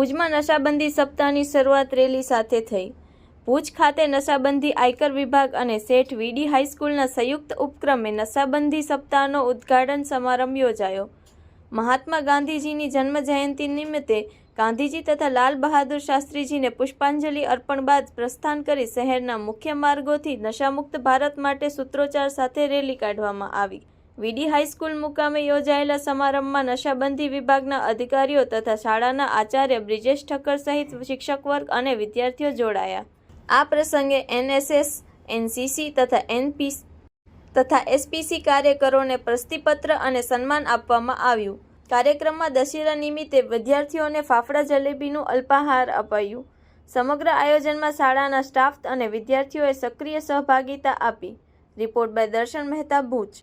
ભુજમાં નશાબંધી સપ્તાહની શરૂઆત રેલી સાથે થઈ. ભુજ ખાતે નશાબંધી આયકર વિભાગ અને શેઠ વીડી હાઈસ્કૂલના સંયુક્ત ઉપક્રમે નશાબંધી સપ્તાહનો ઉદ્ઘાટન સમારંભ યોજાયો. મહાત્મા ગાંધીજીની જન્મ જયંતિ નિમિત્તે ગાંધીજી તથા લાલ બહાદુર શાસ્ત્રીજીને પુષ્પાંજલિ અર્પણ બાદ પ્રસ્થાન કરી શહેરના મુખ્ય માર્ગોથી નશામુક્ત ભારત માટે સૂત્રોચ્ચાર સાથે રેલી કાઢવામાં આવી. વીડી હાઈસ્કૂલ મુકામે યોજાયેલા સમારંભમાં નશાબંધી વિભાગના અધિકારીઓ તથા શાળાના આચાર્ય બ્રિજેશ ઠક્કર સહિત શિક્ષક વર્ગ અને વિદ્યાર્થીઓ જોડાયા. આ પ્રસંગે એનએસએસ, એનસીસી તથા એનપી તથા એસપીસી કાર્યકરોને પ્રસ્તિપત્ર અને સન્માન આપવામાં આવ્યું. કાર્યક્રમમાં દશેરા નિમિત્તે વિદ્યાર્થીઓને ફાફડા જલેબીનું અલ્પાહાર અપાયું. સમગ્ર આયોજનમાં શાળાના સ્ટાફ અને વિદ્યાર્થીઓએ સક્રિય સહભાગિતા આપી. Report by Darshan Mehta Bhuj.